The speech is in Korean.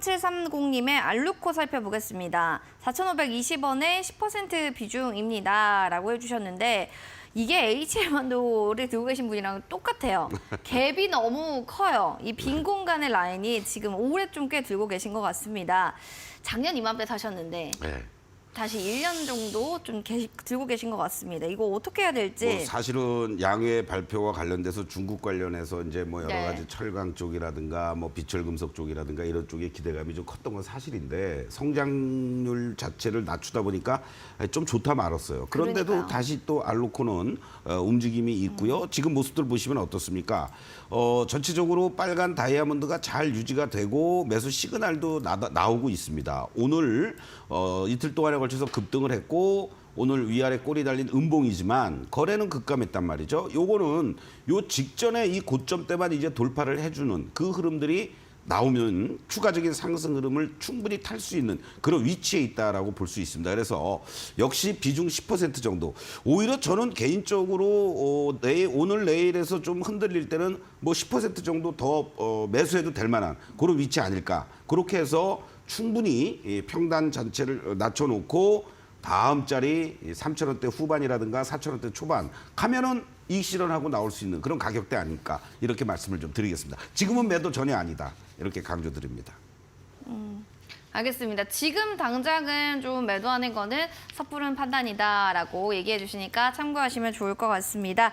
3730님의 알루코 살펴보겠습니다. 4,520원에 10% 비중입니다. 라고 해주셨는데 이게 HM원도를 들고 계신 분이랑 똑같아요. 갭이 너무 커요. 이 빈 공간의 라인이 지금 올해 좀꽤 들고 계신 것 같습니다. 작년 이맘때 사셨는데 네. 다시 1년 정도 좀 계시, 들고 계신 것 같습니다. 이거 어떻게 해야 될지. 뭐 사실은 양회 발표와 관련돼서 중국 관련해서 이제 뭐 여러 네. 가지 철강 쪽이라든가 뭐 비철 금속 쪽이라든가 이런 쪽에 기대감이 좀 컸던 건 사실인데 성장률 자체를 낮추다 보니까 좀 좋다 말았어요. 그런데도 그러니까요. 다시 또 알로코는 어, 움직임이 있고요. 지금 모습들 보시면 어떻습니까? 어, 전체적으로 빨간 다이아몬드가 잘 유지가 되고 매수 시그널도 나, 나오고 있습니다. 오늘 어, 이틀 동안에 걸쳐서 급등을 했고 오늘 위아래 꼬리 달린 음봉이지만 거래는 급감했단 말이죠. 요거는 요 직전에 이 고점 때만 이제 돌파를 해주는 그 흐름들이 나오면 추가적인 상승 흐름을 충분히 탈 수 있는 그런 위치에 있다라고 볼 수 있습니다. 그래서 역시 비중 10% 정도. 오히려 저는 개인적으로 어, 내일 오늘 내일에서 좀 흔들릴 때는 뭐 10% 정도 더 어, 매수해도 될 만한 그런 위치 아닐까. 그렇게 해서 충분히 이 평단 전체를 낮춰놓고 다음 자리 3천 원대 후반이라든가 4천 원대 초반 가면은 이익 실현하고 나올 수 있는 그런 가격대 아닐까 이렇게 말씀을 좀 드리겠습니다. 지금은 매도 전혀 아니다 이렇게 강조드립니다. 알겠습니다. 지금 당장은 좀 매도하는 거는 섣부른 판단이다라고 얘기해 주시니까 참고하시면 좋을 것 같습니다.